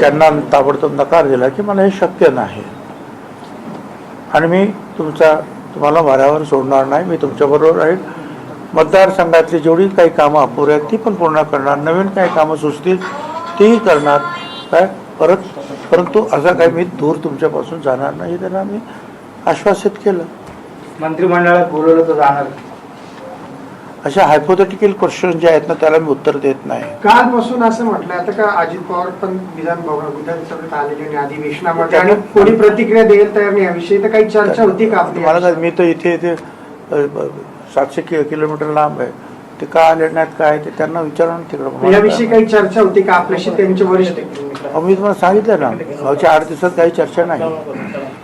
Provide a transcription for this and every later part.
त्यांना ताबडतोब नकार दिला की मला हे शक्य नाही. आणि मी तुमचा तुम्हाला वाऱ्यावर सोडणार नाही मी तुमच्याबरोबर राहील. मतदारसंघातली जेवढी काही कामं अपुरी आहेत ती पण पूर्ण करणार. नवीन काही कामं सुचतील तीही करणार. काय? परत परंतु असं काही मी दूर तुमच्यापासून जाणार नाही त्यांना मी आश्वासित केलं. मंत्रिमंडळात बोलवलं तर जाणार. अशा हायपोथेटिकल क्वेश्चन जे आहेत ना त्याला मी उत्तर देत नाही. कालपासून असं म्हटलं आता का अजित पवार पण विधान भवन विधानसभेत आलेले आणि अधिवेशनामध्ये आणि कोणी प्रतिक्रिया देईल तयार नाही याविषयी तर काही चर्चा होती का आपली? मला काय मी तर इथे इथे सातशे किलोमीटर लांब आहे. ते का आले नाहीत काय ते त्यांना विचारा ना तिकडं याविषयी काही चर्चा होती का आपल्याशी? त्यांचे वरिष्ठ मी तुम्हाला सांगितलं ना मागच्या आठ दिवसात काही चर्चा नाही.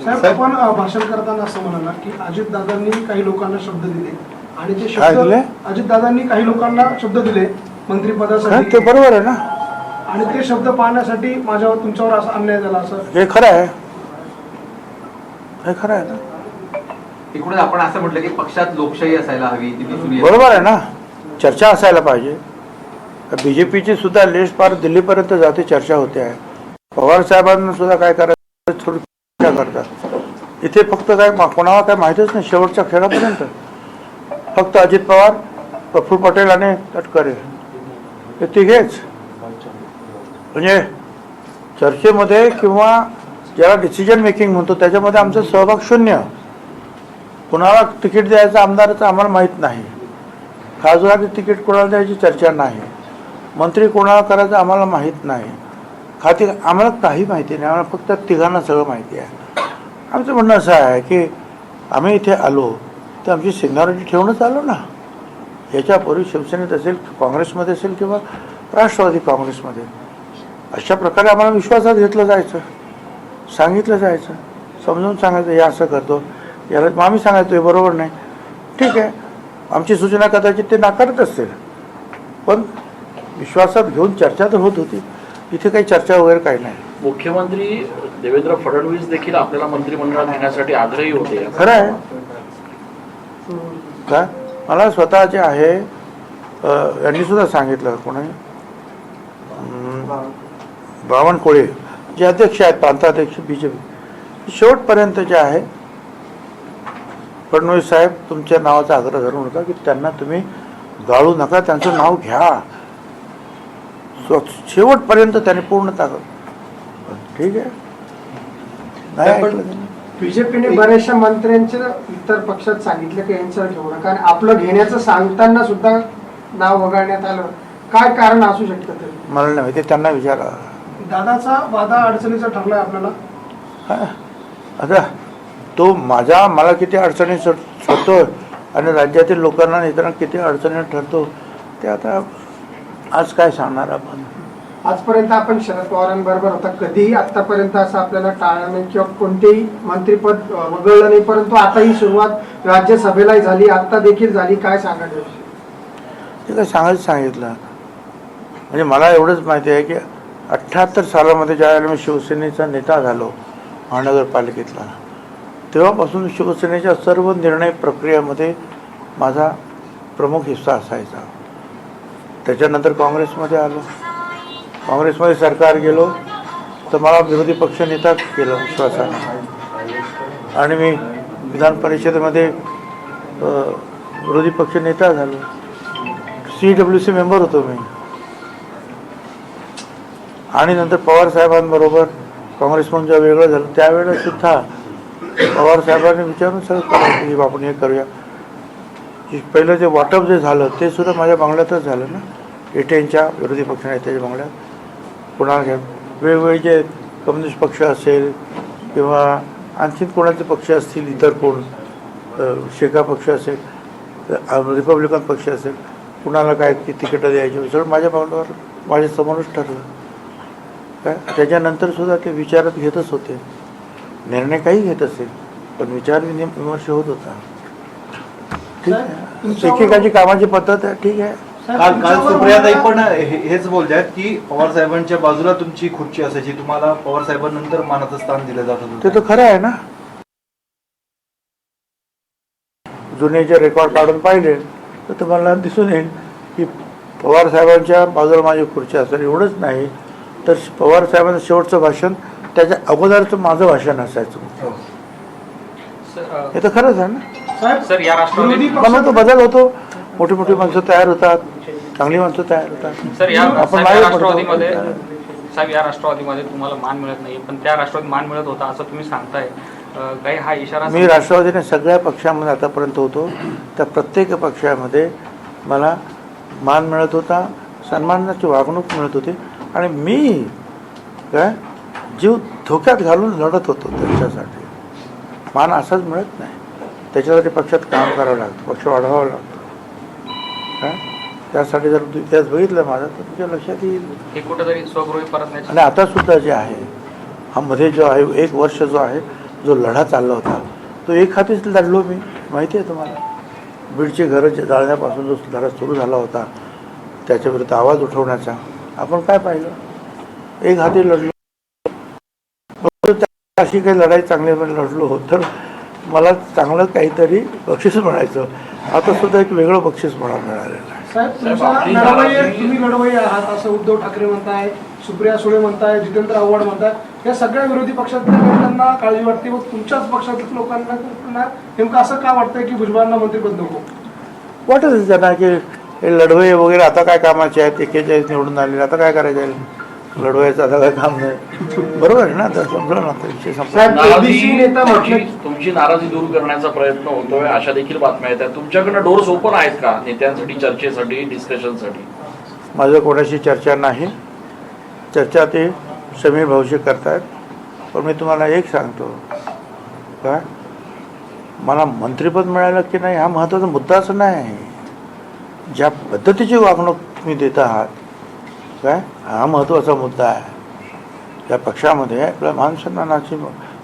साहेब आपण भाषण करताना असं म्हणाला की अजित दादांनी काही लोकांना शब्द दिले. आणि ते काय दिले? शब्द अजित दादांनी काही लोकांना शब्द दिले हा, ते मंत्रिपदासाठी बरोबर आहे ना? आणि ते शब्द पाहण्यासाठी माझ्यावर तुमच्यावर असा अन्याय झाला असं. हे खरं आहे. हे खरं आहे ना? एकूणच आपण असं म्हटलं की पक्षात लोकशाही असायला हवी ती दिसून येते. बरोबर आहे ना? चर्चा असायला पाहिजे. बी जे पीची सुद्धा लिस्ट पार दिल्लीपर्यंत जाते चर्चा होते आहे. पवार साहेबांना सुद्धा काय करायचं? थोडी चर्चा करतात. इथे फक्त काय मा- कोणाला काय माहितीच नाही शेवटच्या खेळापर्यंत. फक्त अजित पवार प्रफुल्ल पटेल आणि तटकरे. हे तिघेच. म्हणजे चर्चेमध्ये किंवा ज्याला डिसिजन मेकिंग म्हणतो त्याच्यामध्ये आमचा सहभाग शून्य. कुणाला तिकीट द्यायचं आमदाराचं आम्हाला माहीत नाही. खासदाराचं तिकीट कोणाला द्यायची चर्चा नाही. मंत्री कोणाला करायचं आम्हाला माहीत नाही. खाती आम्हाला काही माहिती नाही आम्हाला फक्त तिघांना सगळं माहिती आहे. आमचं म्हणणं असं आहे की आम्ही इथे आलो तर आमची सिनियरिटी ठेवूनच आलो ना. याच्यापूर्वी शिवसेनेत असेल काँग्रेसमध्ये असेल किंवा राष्ट्रवादी काँग्रेसमध्ये. अशा प्रकारे आम्हाला विश्वासात घेतलं जायचं. सांगितलं जायचं. समजून सांगायचं हे असं करतो. याला मग आम्ही सांगायचो हे बरोबर नाही. ठीक आहे. आमची सूचना कदाचित ते नाकारत असतील. पण विश्वासात घेऊन चर्चा तर होत होती. इथे काही चर्चा वगैरे काही नाही. मुख्यमंत्री देवेंद्र फडणवीस देखील आपल्याला मंत्रिमंडळात घेण्यासाठी आग्रही होते. खरं आहे. का? मला स्वतः जे आहे यांनी सुद्धा सांगितलं कोणी? बावनकुळे जे अध्यक्ष आहेत प्रांताध्यक्ष बी जे पी शेवटपर्यंत जे आहे. फडणवीस साहेब तुमच्या नावाचा आग्रह धरून होता की त्यांना तुम्ही गाळू नका त्यांचं नाव घ्या. शेवटपर्यंत त्यांनी पूर्ण ताकद ठीक आहे? नाही. बीजेपीने बऱ्याचशा मंत्र्यांचे इतर पक्षात सांगितलं की यांचं ठेवू नका आणि आपलं घेण्याचं सांगताना सुद्धा नाव वगळण्यात आलं. काय कारण असू शकतं ते मला नाही माहिती त्यांना विचारा. दादाचा वादा अडचणीचा ठरलाय आपल्याला. हा. आता तो माझ्या मला किती अडचणी ठरतो आणि राज्यातील लोकांना इतरांना किती अडचणी ठरतो ते आता आज काय सांगणार आपण? आजपर्यंत आपण शरद पवारांबरोबर होता. कधीही आतापर्यंत असं आपल्याला टाळलं नाही किंवा कोणतेही मंत्रिपद वगळलं नाही. परंतु आता ही सुरुवात राज्यसभेलाही झाली. आता देखील झाली. काय सांगायचं ते काय सांगायचं सांगितलं. म्हणजे मला एवढंच माहिती आहे की अठ्ठ्याहत्तर सालामध्ये ज्यावेळेला मी शिवसेनेचा नेता झालो महानगरपालिकेतला तेव्हापासून शिवसेनेच्या सर्व निर्णय प्रक्रियेमध्ये माझा प्रमुख हिस्सा असायचा. त्याच्यानंतर काँग्रेसमध्ये आलो. काँग्रेसमध्ये सरकार गेलो तर मला विरोधी पक्ष नेता केलं विश्वासाने. आणि मी विधान परिषदेमध्ये विरोधी पक्ष नेता झालो. सी डब्ल्यू सी मेंबर होतो मी. आणि नंतर पवार साहेबांबरोबर काँग्रेसमधून जेव्हा वेगळं झालं त्यावेळेला सुद्धा पवार साहेबांनी विचारून सगळं करायचं की आपण हे करूया. की पहिलं जे वाटप जे झालं ते सुद्धा माझ्या बंगल्यातच झालं ना. एटेनच्या विरोधी पक्षाने त्याच्या बंगल्यात. पुन्हा घ्या वेगवेगळे जे कम्युनिस्ट पक्ष असेल किंवा आणखीन कोणाचे पक्ष असतील इतर कोण शेका पक्ष असेल रिपब्लिकन पक्ष असेल कुणाला काय ती तिकीटं द्यायची सगळं माझ्या बंगल्यावर माझ्या समोरच ठरलं. काय त्याच्यानंतर सुद्धा ते विचारात घेतच होते. निर्णय काही घेत असेल पण विचार विमर्श होत होता. ठीक आहे. एकेकाची कामाची पद्धत आहे ठीक आहे. काल काल सुप्रियाताई पण हे- हेच बोलतात की पवार साहेबांच्या बाजूला तुमची खुर्ची असायची तुम्हाला पवार साहेबांनंतर मानाचं स्थान दिलं जात ते होतं तर खरं आहे ना. जुने जे रेकॉर्ड काढून पाहिले तर तुम्हाला दिसून येईल की पवार साहेबांच्या बाजूला माझी खुर्ची असेल एवढंच नाही. तर पवार साहेबांचं शेवटचं भाषण त्याच्या अगोदरचं माझं भाषण असायचं. हे. तर खरंच आहे ना. साहेब सर या राष्ट्रवादी म्हणून तो बदल होतो. मोठी मोठी माणसं तयार होतात. चांगली माणसं तयार होतात. सर या आपण साहेब, मागे या पडतो. राष्ट्रवादीमध्ये साहेब या राष्ट्रवादीमध्ये तुम्हाला मान मिळत नाही पण त्या राष्ट्रवादीत मान मिळत होता असं तुम्ही सांगताय. अं, काही हा इशारा मी राष्ट्रवादीने सगळ्या पक्षामध्ये आतापर्यंत होतो. त्या प्रत्येक पक्षामध्ये मला मान मिळत होता सन्मानाची वागणूक मिळत होती. आणि मी काय जीव धोक्यात घालून लढत होतो त्यांच्यासाठी. मान असाच मिळत नाही. त्याच्यासाठी पक्षात काम करावं लागतं पक्ष वाढवावा लागतो. काय त्यासाठी जर तू इतिहास बघितला माझा तर तुझ्या लक्षात येईल. हे कुठेतरी स्वगृही परतण्याची आणि आता सुद्धा जे आहे हा मध्ये जो आहे एक वर्ष जो आहे जो लढा चालला होता तो एक हातीच लढलो मी. माहिती आहे तुम्हाला? बीडची घरं जाळण्यापासून जो लढा सुरू झाला होता त्याच्याविरुद्ध आवाज उठवण्याचा आपण काय पाहिलं? एक हाती लढलो. अशी काही लढाई चांगली लढलो तर मला चांगलं काहीतरी बक्षीस मिळायचं आता सुद्धा एक वेगळं बक्षीस मला मिळालेलं आहे. तुम्ही आहात असं उद्धव ठाकरे म्हणताय सुप्रिया सुळे म्हणताय जितेंद्र आव्हाड म्हणताय. या सगळ्या विरोधी पक्षातल्या लोकांना काळजी वाटते व तुमच्याच लोकांना लोकांना नेमकं असं का वाटतंय की भुजबळांना मंत्रिपद नको? वाटत त्यांना की हे लढवय वगैरे आता काय कामाचे आहेत एकेचाळीस निवडून आलेले आता काय करायचे आहे? लढवयाचं आता काय काम नाही. बरोबर आहे ना? आता समजा ना? आता विषय संपला. नाराजी तुमची म्हटलं तुमची नाराजी दूर करण्याचा प्रयत्न होतोय अशा देखील बातम्या येत आहेत तुमच्याकडनं डोर्स ओपन आहेत का नेत्यांसाठी चर्चेसाठी डिस्कशनसाठी माझं कोणाशी चर्चा नाही. चर्चा ते समीर भाऊशी करतायत. पण मी तुम्हाला एक सांगतो. काय मला मंत्रिपद मिळालं की नाही हा महत्त्वाचा मुद्दाच नाही. ज्या पद्धतीची वागणूक तुम्ही देत आहात काय हा महत्त्वाचा मुद्दा आहे. या पक्षामध्ये आपल्या मानसन्मानाची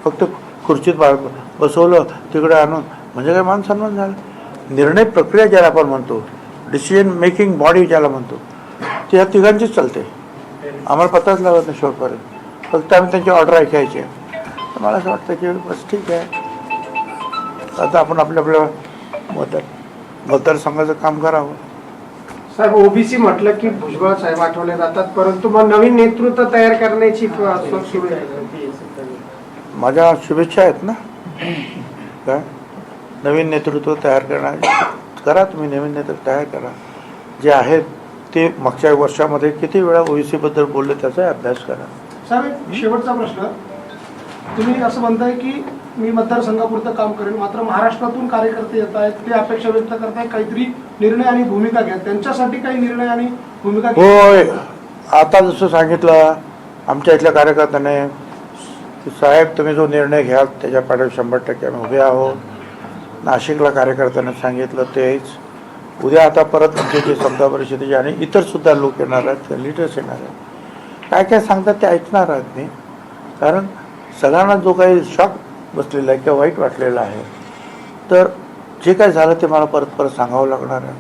फक्त खुर्चीत बा बसवलं तिकडे आणून म्हणजे काय मानसन्मान झालं? निर्णय प्रक्रिया ज्याला आपण म्हणतो डिसिजन मेकिंग बॉडी ज्याला म्हणतो ती ह्या तिघांचीच चालते. आम्हाला पत्ताच लागत नाही शेवटपर्यंत. फक्त आम्ही त्यांची ऑर्डर ऐकायची. तर मला असं वाटतं की बस ठीक आहे. आता आपण आपल्या आपल्या मतदार मतदारसंघाचं काम करावं. साहेब ओबीसी म्हटलं की भुजबळ साहेब आठवले जातात परंतु मग नवीन नेतृत्व तयार करण्याची प- सुरू आहे? माझ्या शुभेच्छा आहेत ना? काय? नवीन नेतृत्व तयार करणार. करा तुम्ही नवीन नेतृत्व तयार करा. जे आहेत ते मागच्या वर्षामध्ये किती वेळा ओबीसी बद्दल बोलले त्याचा अभ्यास करा. साहेब शेवटचा प्रश्न. तुम्ही असं म्हणताय की मी मतदारसंघापुरतं काम करेन मात्र महाराष्ट्रातून कार्यकर्ते येत आहेत ते अपेक्षा व्यक्त करताय काहीतरी निर्णय आणि भूमिका घ्या त्यांच्यासाठी काही निर्णय आणि भूमिका घ्या होय. आता जसं सांगितलं आमच्या इथल्या कार्यकर्त्याने की साहेब तुम्ही जो निर्णय घ्याल त्याच्या पाठीवर शंभर टक्के आम्ही उभे आहोत. नाशिकला कार्यकर्त्यांना सांगितलं तेच. उद्या आता परत आमचे जे समजा परिषदेचे आणि इतरसुद्धा लोक येणार आहेत लिडर्स येणार आहेत. काय काय सांगतात ते ऐकणार आहेत मी. कारण सगळ्यांना जो काही शॉक बसलेला आहे किंवा वाईट वाटलेला आहे तर जे काय झालं ते मला परत परत सांगावं लागणार आहे.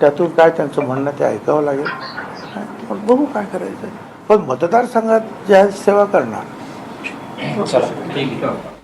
त्यातून काय त्यांचं म्हणणं ते ऐकावं लागेल. पण बघू काय करायचं. पण मतदारसंघात जे सेवा करणार. चला ठीक आहे.